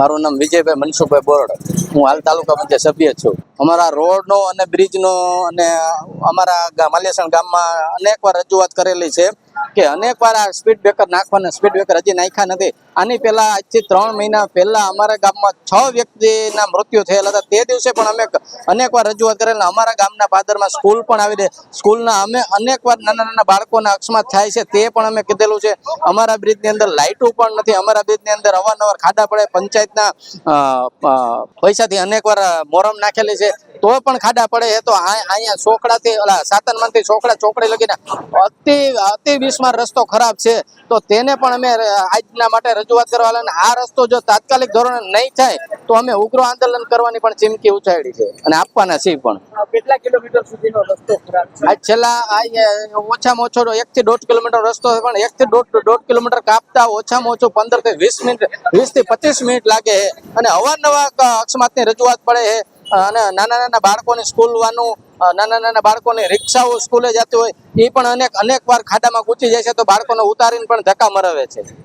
મારું નામ વિજયભાઈ મનસુખભાઈ બોરડ. હું હાલ તાલુકા પંચાયત સભ્ય છું. અમારા રોડનો અને બ્રિજનો અને અમારા માલ્યાસણ ગામમાં અનેકવાર રજૂઆત કરેલી છે કે અનેકવાર આ સ્પીડ બ્રેકર નાખવાના, સ્પીડ બ્રેકર હજી નાખ્યા નથી. આની પહેલા આજથી ત્રણ મહિના પહેલા અમારા ગામમાં છ વ્યક્તિના મૃત્યુ થયેલા હતા. તે દિવસે પણ અમે અનેકવાર રજૂઆત કરેલા. અમારા ગામના પાદરમાં સ્કૂલ પણ આવી રહી સ્કૂલના અમે અનેકવાર નાના નાના બાળકોના અકસ્માત થાય છે તે પણ અમે કીધેલું છે. અમારા બ્રિજની અંદર લાઇટો પણ નથી. અમારા બ્રિજની અંદર અવારનવાર ખાડા પડે. પંચાયતના પૈસાથી અનેકવાર મોરમ નાખેલી છે. તો પણ ખાડા પડે એ તો અહીંયા ચોકડાથી ઓલા સાતનમાંથી ચોકડા ચોકડી લગીને અતિ અતિ બિસ્માર રસ્તો ખરાબ છે. તો તેને પણ અમે આજના માટે રજૂઆત કરવા અને આ રસ્તો જો તાત્કાલિક ધોરણે નહીં થાય તો અમે ઉગ્ર આંદોલન કરવાની પણ ચીમકી ઉછાળી છે. અને આપવાના છીએ પણ. કેટલા કિલોમીટર સુધીનો રસ્તો ખરાબ છે? છેલ્લા ઓછામાં ઓછો એક થી દોઢ કિલોમીટર રસ્તો પણ એક થી દોઢ દોઢ કિલોમીટર કાપતા ઓછામાં ઓછું પંદરથી વીસ મિનિટ વીસથી પચીસ મિનિટ લાગે અને અવારનવાર અકસ્માતની રજૂઆત પડે છે. અને નાના નાના બાળકોને સ્કૂલ વાનું નાના નાના બાળકોને રિક્ષાઓ સ્કૂલે જતી હોય એ પણ અનેક અનેક વાર ખાડામાં કૂચી જાય છે, તો બાળકોને ઉતારીને પણ ધક્કા મરાવે છે.